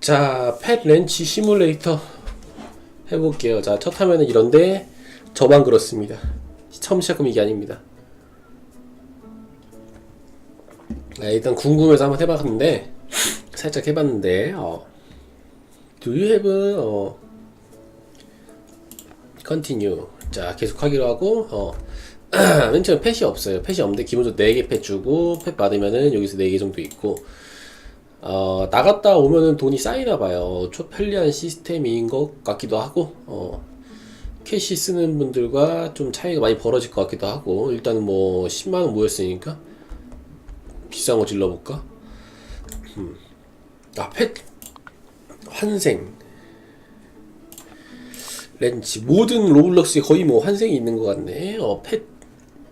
자, 펫 렌치 시뮬레이터 해볼게요. 자, 첫 화면은 이런데 저만 그렇습니다. 처음 시작하면 이게 아닙니다. 아, 일단 궁금해서 한번 해봤는데 살짝 해봤는데 어, Do you have 어, continue 자 계속하기로 하고 어, 맨 처음에 펫이 없어요. 펫이 없는데 기본적으로 4개 펫 주고 펫 받으면은 여기서 4개 정도 있고 어, 나갔다 오면은 돈이 쌓이나 봐요. 초 편리한 시스템인 것 같기도 하고, 어, 캐시 쓰는 분들과 좀 차이가 많이 벌어질 것 같기도 하고, 일단은 뭐, 10만원 모였으니까, 비싼 거 질러볼까? 음. 아, 펫, 환생. 렌치. 모든 로블록스에 거의 뭐 환생이 있는 것 같네. 어, 펫,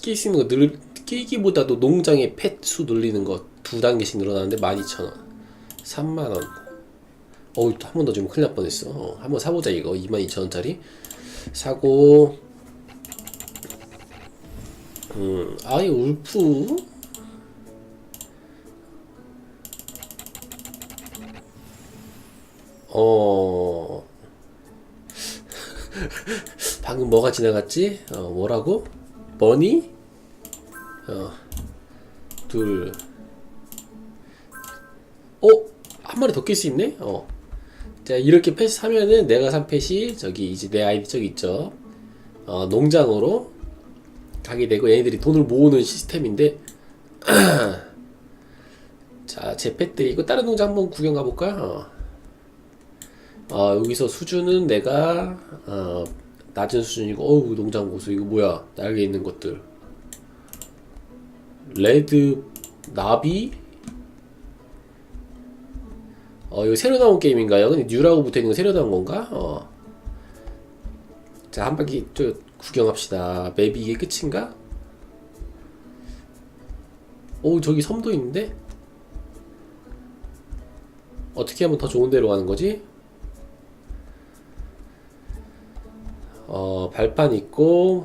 끼수 있는 거 늘, 끼기보다도 농장의 펫수 늘리는 거 두 단계씩 늘어나는데 12,000원. 3만원. 어우, 한번더 지금 큰일 날 뻔했어. 어, 한번 사보자, 이거. 22,000원짜리. 사고, 음, 아이, 울프? 어, 방금 뭐가 지나갔지? 어, 뭐라고? 머니? 어, 둘, 어? 한 마리 더 낄 수 있네? 어. 자, 이렇게 펫 사면은 내가 산 펫이 저기 이제 내 아이디 저기 있죠. 어, 농장으로 가게 되고 얘네들이 돈을 모으는 시스템인데 자, 제 펫들이 이거 다른 농장 한번 구경 가볼까? 어. 어, 여기서 수준은 내가 어, 낮은 수준이고 어우 농장 고수 이거 뭐야 날개 있는 것들 레드 나비 어, 이거 새로 나온 게임인가요? 근데 뉴라고 붙어 있는 거 새로 나온 건가? 어. 자, 한 바퀴 또 구경합시다. 맵이 이게 끝인가? 오, 저기 섬도 있는데? 어떻게 하면 더 좋은 데로 가는 거지? 어, 발판 있고,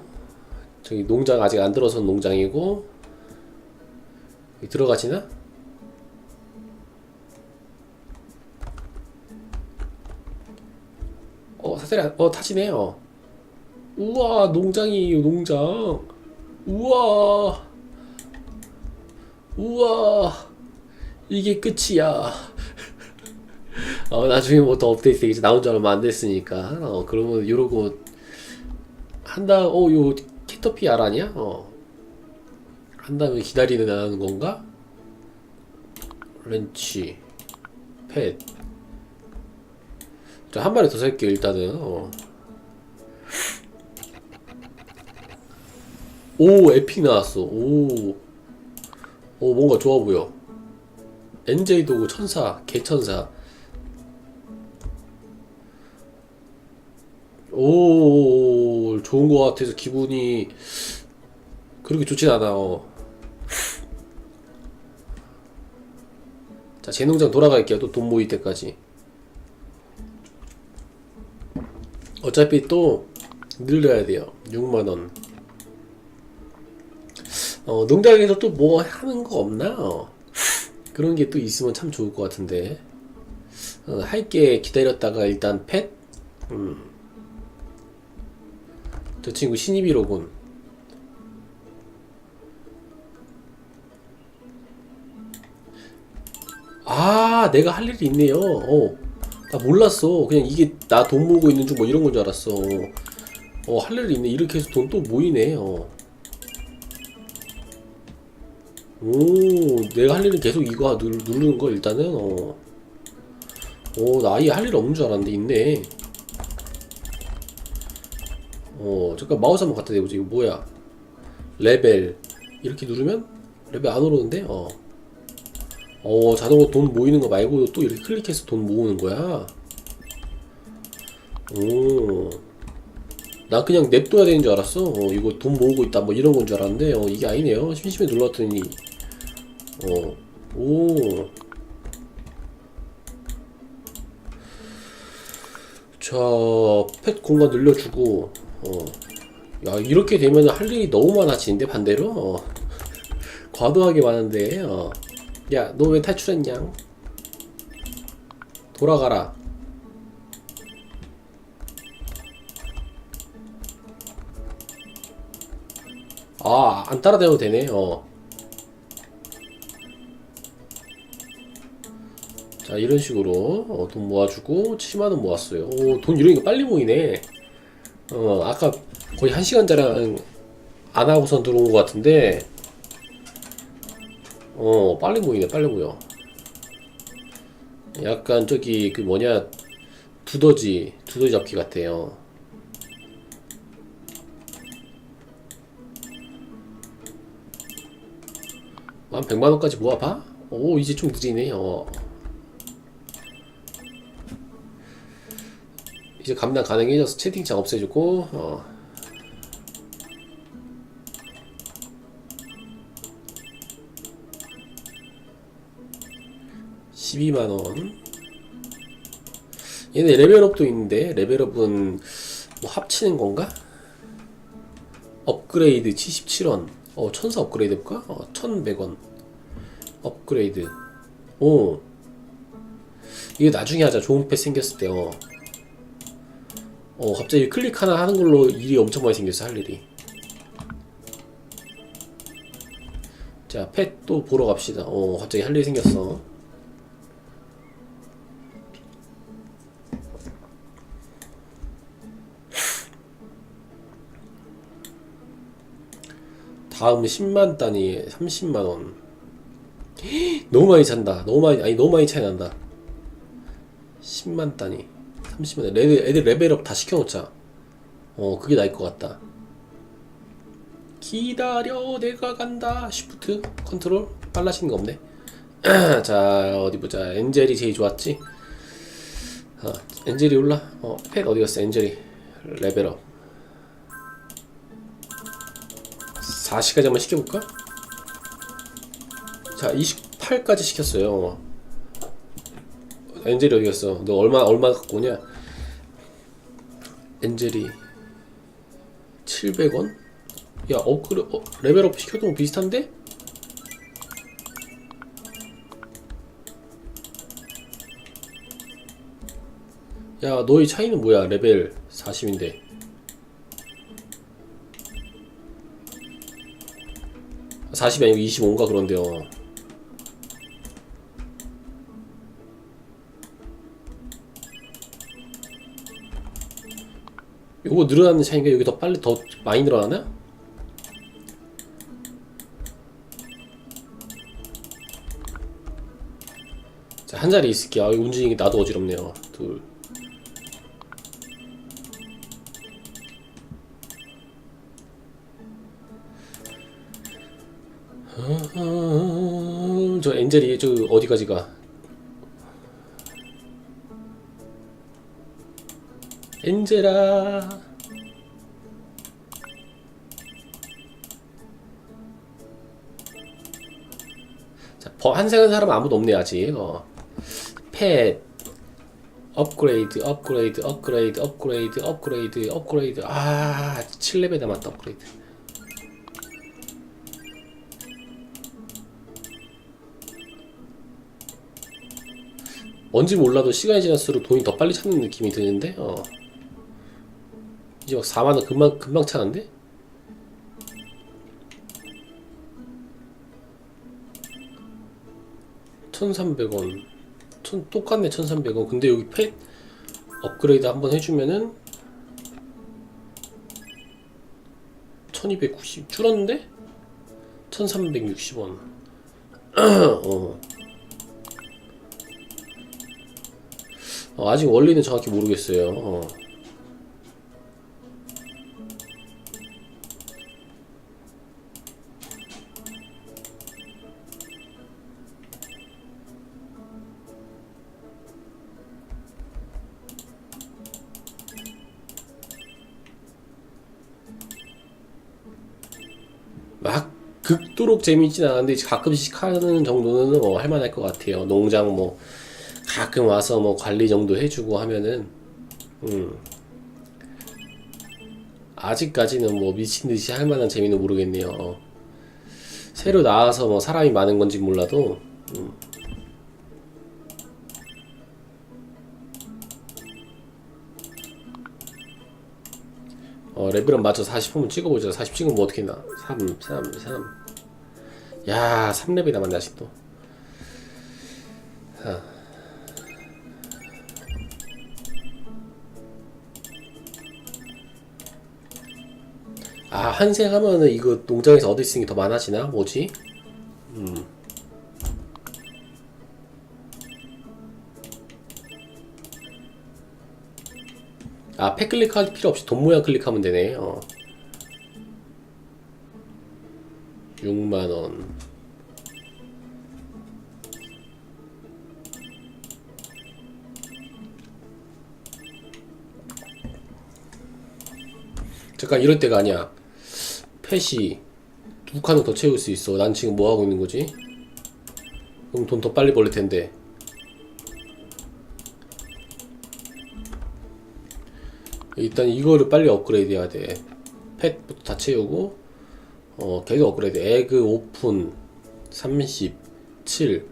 저기 농장 아직 안 들어선 농장이고, 들어가지나? 사슬이, 안- 어, 타지네, 어. 우와, 농장이에요, 농장. 우와. 우와. 이게 끝이야. 어, 나중에 뭐 더 업데이트 이제 나온 지 얼마 안 됐으니까. 어, 그러면 이러고 한다, 어, 요 캐터피 알 아니야? 어. 한 다음에 기다리는 건가? 렌치, 펫. 자, 한 마리 더 살게요, 일단은. 어. 오, 에픽 나왔어. 오. 오, 뭔가 좋아 보여. NJ 도구 천사, 개천사. 오, 좋은 것 같아서 기분이 그렇게 좋진 않아. 어. 자, 제 농장 돌아갈게요. 또 돈 모일 때까지. 어차피 또 늘려야 돼요. 6만원. 어, 농장에서 또 뭐 하는 거 없나? 어. 그런 게 또 있으면 참 좋을 것 같은데. 어, 할게 기다렸다가 일단 펫? 음. 저 친구 신입이로군. 아, 내가 할 일이 있네요. 어. 나 몰랐어. 그냥 이게 나 돈 모으고 있는 중 뭐 이런 건 줄 알았어. 어, 할 일이 있네. 이렇게 해서 돈 또 모이네. 어. 오, 내가 할 일은 계속 이거 누르, 누르는 거 일단은 어. 오, 나 아예 할 일 없는 줄 알았는데 있네. 어, 잠깐 마우스 한번 갖다 대보자. 이거 뭐야? 레벨 이렇게 누르면 레벨 안 오르는데? 어. 어, 자동으로 돈 모이는 거 말고 또 이렇게 클릭해서 돈 모으는 거야. 오. 나 그냥 냅둬야 되는 줄 알았어. 어, 이거 돈 모으고 있다 뭐 이런 건 줄 알았는데 어, 이게 아니네요. 심심해 눌렀더니 어, 오. 자, 펫 공간 늘려주고 어. 야, 이렇게 되면 할 일이 너무 많아지는데 반대로 어. 과도하게 많은데 어. 야, 너 왜 탈출했냐? 돌아가라. 아, 안 따라다녀도 되네. 어. 자, 이런 식으로 어, 돈 모아주고 7만원 모았어요. 오, 돈 이러니까 빨리 모이네. 어, 아까 거의 1시간 자랑 안 하고선 들어온 것 같은데, 어, 빨리 모이네, 빨리 모여. 약간 저기 그 뭐냐 두더지 두더지 잡기 같아요. 한 100만 원까지 모아봐? 오 이제 좀 느리네. 어. 이제 감당 가능해져서 채팅창 없애주고 어. (12만 원) 얘네 레벨업도 있는데 레벨업은 뭐 합치는 건가? 업그레이드 77원. 어 천사 업그레이드 해볼까? 어 1100원. 업그레이드. 오. 이게 나중에 하자. 좋은 펫 생겼을 때 어. 어 갑자기 클릭 하나 하는 걸로 일이 엄청 많이 생겼어 할 일이. 자 펫 또 보러 갑시다. 어 갑자기 할 일이 생겼어 다음 10만 단위 30만 원. 너무 많이 찬다. 너무 많이 아니 너무 많이 차이 난다. 10만 단위 30만 원. 애들 애들 레벨업 다 시켜놓자. 어 그게 나을 것 같다. 기다려 내가 간다. 쉬프트 컨트롤 빨라지는 거 없네. 자 어디 보자. 엔젤이 제일 좋았지. 어, 엔젤이 올라. 어펫 어디 갔어? 엔젤이 레벨업. 4시까지 한번 시켜볼까? 자, 28까지 시켰어요. 엔젤이 어디 갔어? 너 얼마, 얼마 갖고 오냐? 엔젤이 700원? 야, 업그레, 어, 레벨업 시켜도 비슷한데? 야, 너희 차이는 뭐야? 레벨 40인데. 40이 아니고 25인가 그런데요. 요거 늘어나는 차이가 여기 더 빨리 더 많이 늘어나나? 자, 한 자리 있을게. 아, 움직이는 게 나도 어지럽네요. 둘. 음, 저 엔젤이 저 어디까지 가? 엔젤아. 자, 버- 한생한 사람 아무도 없네 아직. 어. 펫 업그레이드, 업그레이드, 업그레이드, 업그레이드, 업그레이드, 업그레이드. 아, 7레벨 남았다 업그레이드. 뭔지 몰라도 시간이 지날수록 돈이 더 빨리 차는 느낌이 드는데 어. 이제 막 4만원 금방 금방 차는데? 천삼백 원 천, 똑같네 천삼백 원 근데 여기 펫 업그레이드 한번 해주면은 1290 줄었는데? 1360원 어. 어, 아직 원리는 정확히 모르겠어요. 어. 막 극도록 재미있진 않은데 가끔씩 하는 정도는 뭐 할만할 것 같아요. 농장 뭐 가끔 와서 뭐 관리 정도 해주고 하면은 음 아직까지는 뭐 미친듯이 할 만한 재미는 모르겠네요 어. 새로 나와서 뭐 사람이 많은 건지 몰라도 음. 어, 레벨은 맞춰 40 한번 찍어보자. 40 찍으면 뭐 어떻게 나? 3, 3, 3. 야, 3레벨 남았네, 아직도. 아, 환생하면은 이거 농장에서 얻을 수 있는 게 더 많아지나? 뭐지? 아, 팩 클릭할 필요 없이 돈 모양 클릭하면 되네. 어. 6만원. 잠깐, 이럴 때가 아니야. 펫이 두 칸을 더 채울 수 있어. 난 지금 뭐 하고 있는 거지? 그럼 돈 더 빨리 벌릴 텐데. 일단 이거를 빨리 업그레이드 해야 돼. 펫부터 다 채우고, 어, 계속 업그레이드. 에그 오픈 37.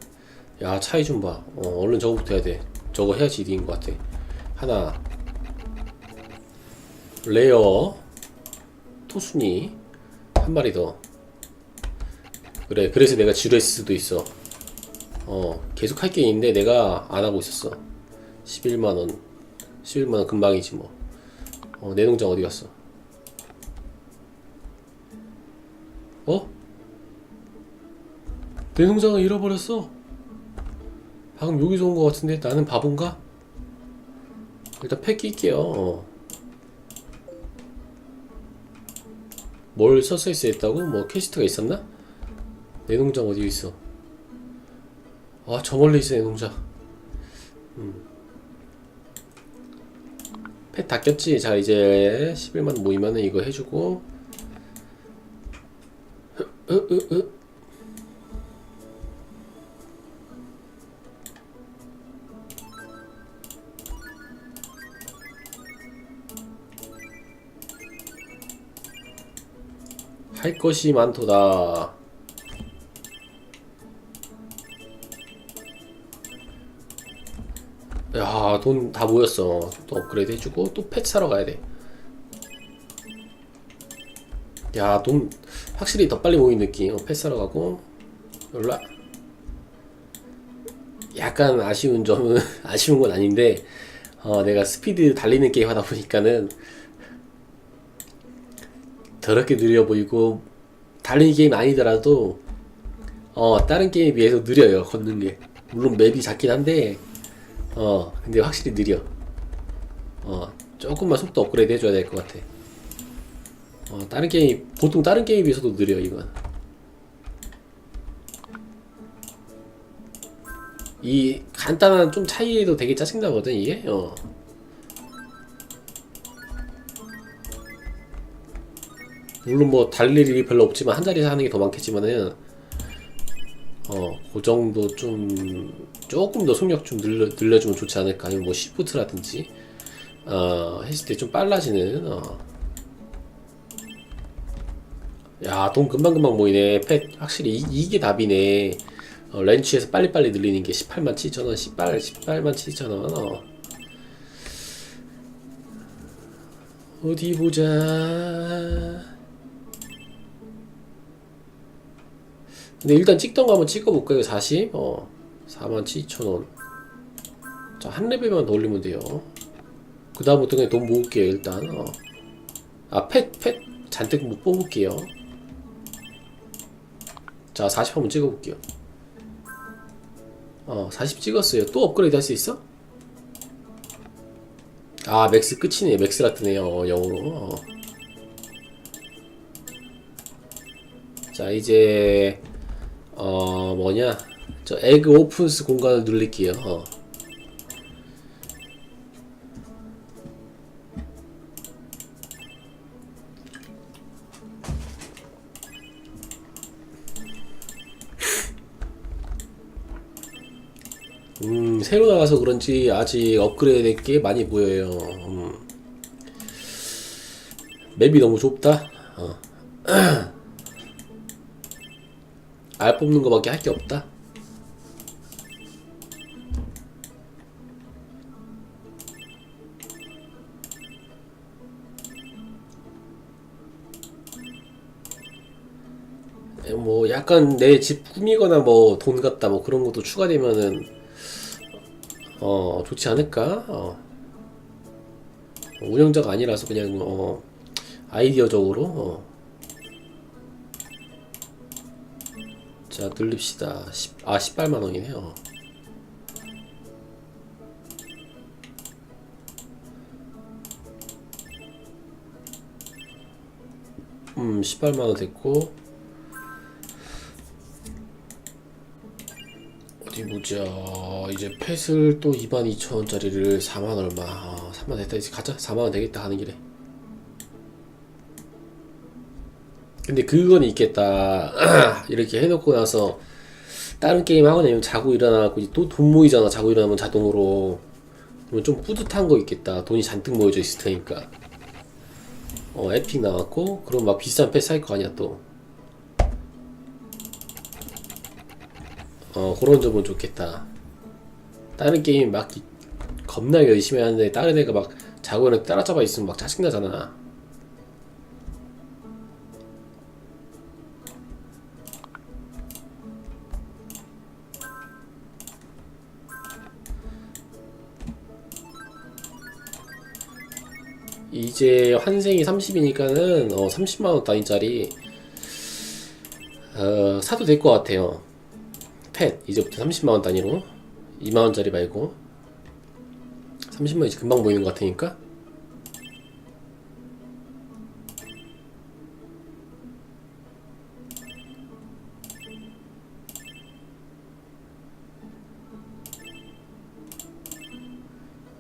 야, 차이 좀 봐. 어, 얼른 저거부터 해야 돼. 저거 해야지 1위인 것 같아. 하나. 레어. 토순이. 한 마리 더. 그래, 그래서 내가 지루했을 수도 있어. 어, 계속 할 게 있는데 내가 안 하고 있었어. 11만원. 11만원 금방이지 뭐. 어, 내 농장 어디 갔어? 어? 내 농장을 잃어버렸어. 방금 여기서 온 것 같은데 나는 바본가? 일단 팩 낄게요. 어. 뭘 써서 있어야 했다고? 뭐 퀘스트가 있었나? 내 농장 어디 있어? 아, 저 멀리 있어, 내 농장. 펫다 꼈지? 자 이제 11만 모이면은 이거 해주고 으, 으, 으. 할 것이 많도다. 야, 돈 다 모였어. 또 업그레이드 해주고, 또펫 사러 가야 돼. 야, 돈 확실히 더 빨리 모인 느낌. 어, 펫 사러 가고, 열라. 약간 아쉬운 점은, 아쉬운 건 아닌데, 어, 내가 스피드 달리는 게임 하다 보니까는, 더럽게 느려 보이고, 달리는 게임 아니더라도, 어, 다른 게임에 비해서 느려요, 걷는 게. 물론 맵이 작긴 한데, 어, 근데 확실히 느려. 어, 조금만 속도 업그레이드 해줘야 될 것 같아. 어, 다른 게임, 보통 다른 게임에 비해서도 느려, 이건. 이 간단한 좀 차이에도 되게 짜증나거든, 이게? 어. 물론 뭐 달릴 일이 별로 없지만 한 자리에서 하는 게 더 많겠지만은 어, 그 정도 좀 조금 더 속력 좀 늘려, 늘려주면 좋지 않을까 아니면 뭐 시프트라든지 어, 했을 때 좀 빨라지는 어. 야, 돈 금방금방 모이네. 펫 확실히 이, 이게 답이네. 어, 렌치에서 빨리빨리 늘리는 게 18만 7천원, 18, 18만 7천원. 어. 어디 보자. 근데 일단 찍던 거 한번 찍어볼까요? 40? 어. 47,000원. 자, 한 레벨만 더 올리면 돼요. 그 다음부터 그냥 돈 모을게요, 일단. 어. 아, 펫, 펫 잔뜩 못 뽑을게요. 자, 40 한번 찍어볼게요. 어, 40 찍었어요. 또 업그레이드 할 수 있어? 아, 맥스 끝이네. 맥스라 뜨네요. 어, 영어로. 어. 자, 이제, 어, 뭐냐. 저 에그 오픈스 공간을 누를게요. 어. 음, 새로 나가서 그런지 아직 업그레이드 될 게 많이 보여요. 음. 맵이 너무 좁다. 어. 알 뽑는 거밖에 할 게 없다. 예, 뭐 약간 내 집 꾸미거나 뭐 돈 갖다 뭐 그런 것도 추가되면은 어 좋지 않을까? 어. 운영자가 아니라서 그냥 어 아이디어적으로 어. 자 늘립시다. 10, 아 18만 원이네요. 음 18만 원 됐고. 어디 보자. 이제 펫을 또 22,000원짜리를 4만 얼마 어, 3만 됐다. 이제 가자. 4만 원 되겠다 하는 길에 근데 그건 있겠다. 이렇게 해놓고 나서 다른 게임 하거나 아니면 자고 일어나고 또 돈 모이잖아. 자고 일어나면 자동으로. 그러면 좀 뿌듯한 거 있겠다. 돈이 잔뜩 모여져 있을 테니까. 어 에픽 나왔고 그럼 막 비싼 펫살거 아니야 또. 어, 그런 점은 좋겠다. 다른 게임 막 이- 겁나 열심히 하는데 다른 애가 막 자고 일어나 따라잡아 있으면 막 짜증나잖아. 이제 환생이 30이니까는 어, 30만원 단위짜리 어, 사도 될 것 같아요. 펫 이제부터 30만원 단위로. 2만원짜리 말고. 30만원 이제 금방 모이는 것 같으니까.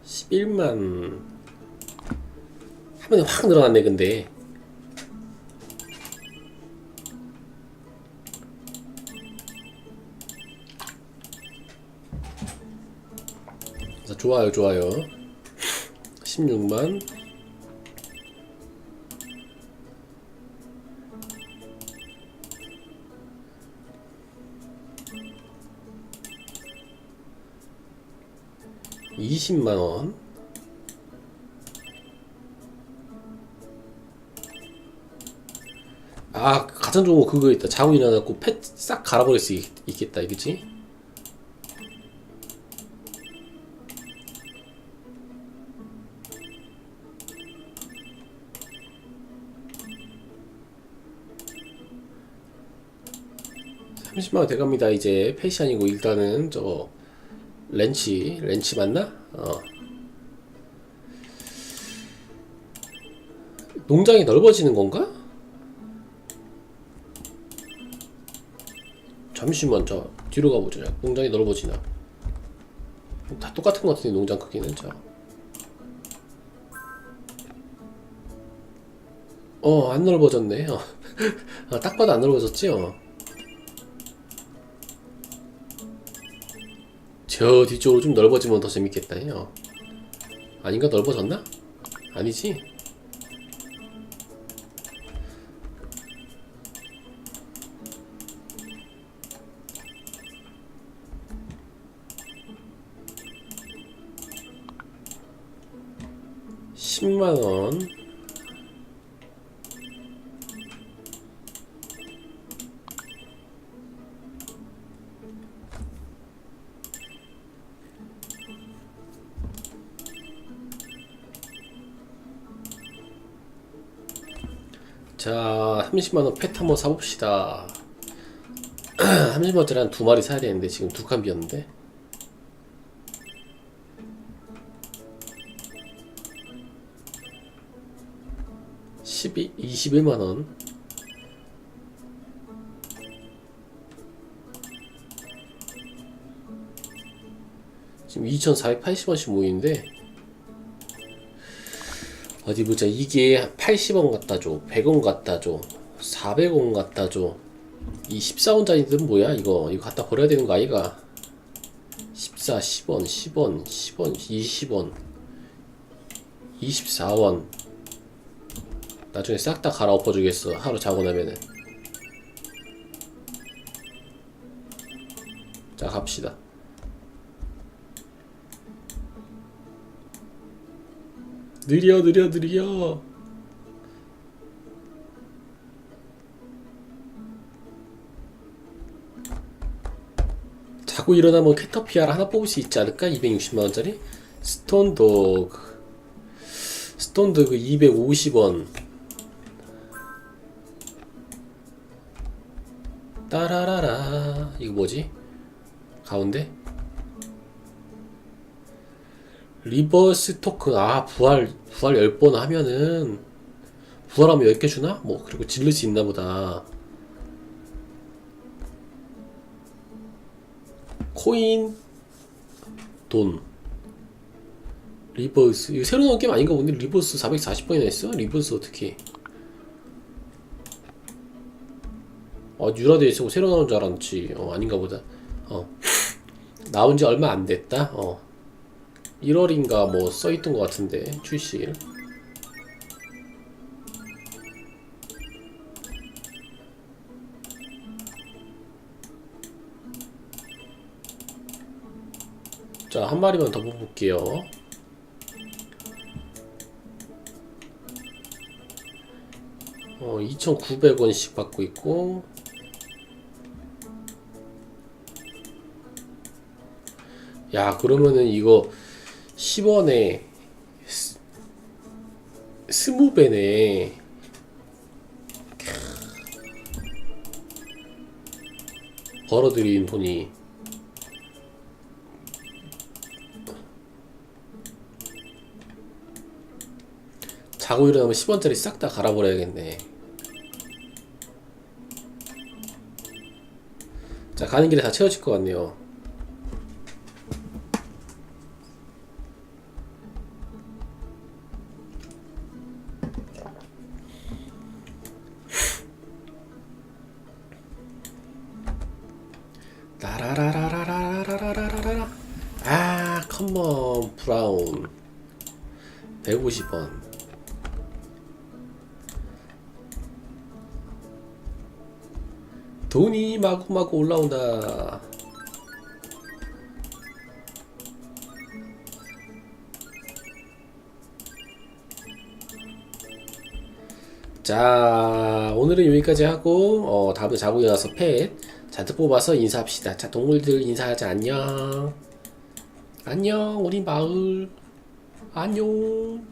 (11만) 한 번에 확 늘어났네 근데 자, 좋아요, 좋아요. 16만. 이십만 원. 아, 가장 좋은 거 그거 있다. 자고 일어나고 펫싹 갈아버릴 수 있, 있겠다, 그치? 삼십만원 돼갑니다 이제 펫이 아니고 일단은 저 렌치 렌치 맞나? 어 농장이 넓어지는 건가? 잠시만 저 뒤로 가보자 농장이 넓어지나 다 똑같은 것 같은데 농장 크기는 자 어, 안 넓어졌네. 어. 아, 딱 봐도 안 넓어졌지? 어. 저 뒤쪽으로 좀 넓어지면 더 재밌겠다. 요 아닌가 넓어졌나? 아니지? 십만 원. 자, 30만원 펫 한번 사봅시다. 30만원짜리 한 두 마리 사야 되는데, 지금 두 칸 비었는데. 십이, 21만원. 지금 2,480원씩 모이는데, 어디 보자. 이게 80원 갖다 줘. 100원 갖다 줘. 400원 갖다 줘. 이 14원짜리들은 뭐야? 이거 이거 갖다 버려야 되는 거 아이가? 14, 10원, 10원, 10원, 20원, 24원. 나중에 싹 다 갈아엎어 주겠어. 하루 자고 나면은. 자, 갑시다. 느려 느려 느려 자고 일어나면 캐터피아를 하나 뽑을 수 있지 않을까? 260만원짜리? 스톤도그 스톤도그 250원 가운데? 리버스 토큰 아 부활 부활 10번 하면은 부활하면 10개 주나? 뭐 그리고 질릴 수 있나 보다. 코인 돈. 리버스. 이거 새로 나온 게임 아닌가 본데? 리버스 440번이나 했어? 리버스 어떻게? 어 뉴라데에 있고 새로 나온 줄 알았지. 어 아닌가 보다. 어 나온 지 얼마 안 됐다? 어. 1월인가 뭐 써있던 것 같은데 출시일. 자 한 마리만 더 뽑을게요. 어 2,900원씩 받고 있고 야 그러면은 이거 10원에 스, 스무 배네 벌어들인 돈이 자고 일어나면 10원짜리 싹 다 갈아버려야겠네. 자 가는 길에 다 채워질 것 같네요 라라라라라라라라라라 아 컴먼 브라운 150원 돈이 마구마구 올라온다 자 오늘은 여기까지 하고 어, 다음에 자고 일어나서 펫 잔뜩 뽑아서 인사합시다. 자 동물들 인사하자. 안녕. 안녕 우리 마을. 안녕